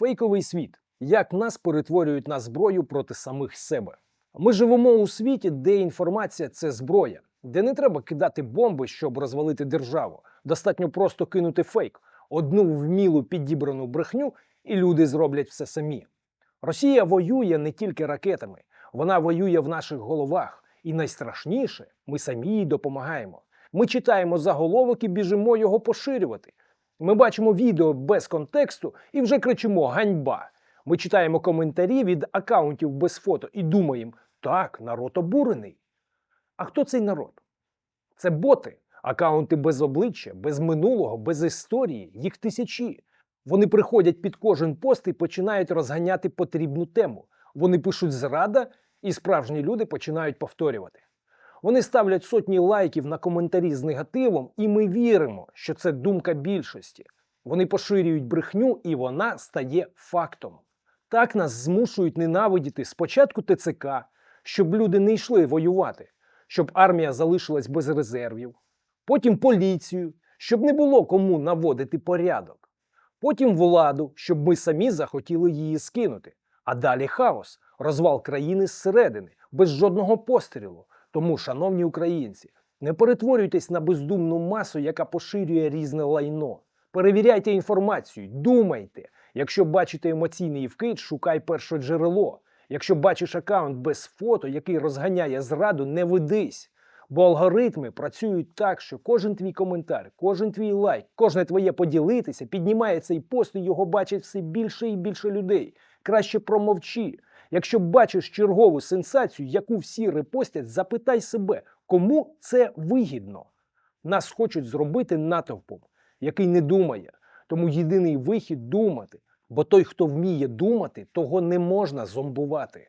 Фейковий світ. Як нас перетворюють на зброю проти самих себе. Ми живемо у світі, де інформація це зброя, де не треба кидати бомби, щоб розвалити державу. Достатньо просто кинути фейк, одну вмілу підібрану брехню, і люди зроблять все самі. Росія воює не тільки ракетами, вона воює в наших головах. І найстрашніше, ми самі їй допомагаємо. Ми читаємо заголовок і біжимо його поширювати. Ми бачимо відео без контексту і вже кричимо ганьба. Ми читаємо коментарі від акаунтів без фото і думаємо, так, народ обурений. А хто цей народ? Це боти, акаунти без обличчя, без минулого, без історії, їх тисячі. Вони приходять під кожен пост і починають розганяти потрібну тему. Вони пишуть зрада, і справжні люди починають повторювати. Вони ставлять сотні лайків на коментарі з негативом, і ми віримо, що це думка більшості. Вони поширюють брехню, і вона стає фактом. Так нас змушують ненавидіти спочатку ТЦК, щоб люди не йшли воювати, щоб армія залишилась без резервів, потім поліцію, щоб не було кому наводити порядок, потім владу, щоб ми самі захотіли її скинути. А далі хаос, розвал країни зсередини, без жодного пострілу. Тому, шановні українці, не перетворюйтесь на бездумну масу, яка поширює різне лайно. Перевіряйте інформацію, думайте. Якщо бачите емоційний вкид, шукай перше джерело. Якщо бачиш аккаунт без фото, який розганяє зраду, не ведись. Бо алгоритми працюють так, що кожен твій коментар, кожен твій лайк, кожне твоє поділитися піднімає цей пост і його бачить все більше і більше людей. Краще промовчи. Якщо бачиш чергову сенсацію, яку всі репостять, запитай себе, кому це вигідно. Нас хочуть зробити натовпом, який не думає. Тому єдиний вихід думати. Бо той, хто вміє думати, того не можна зомбувати.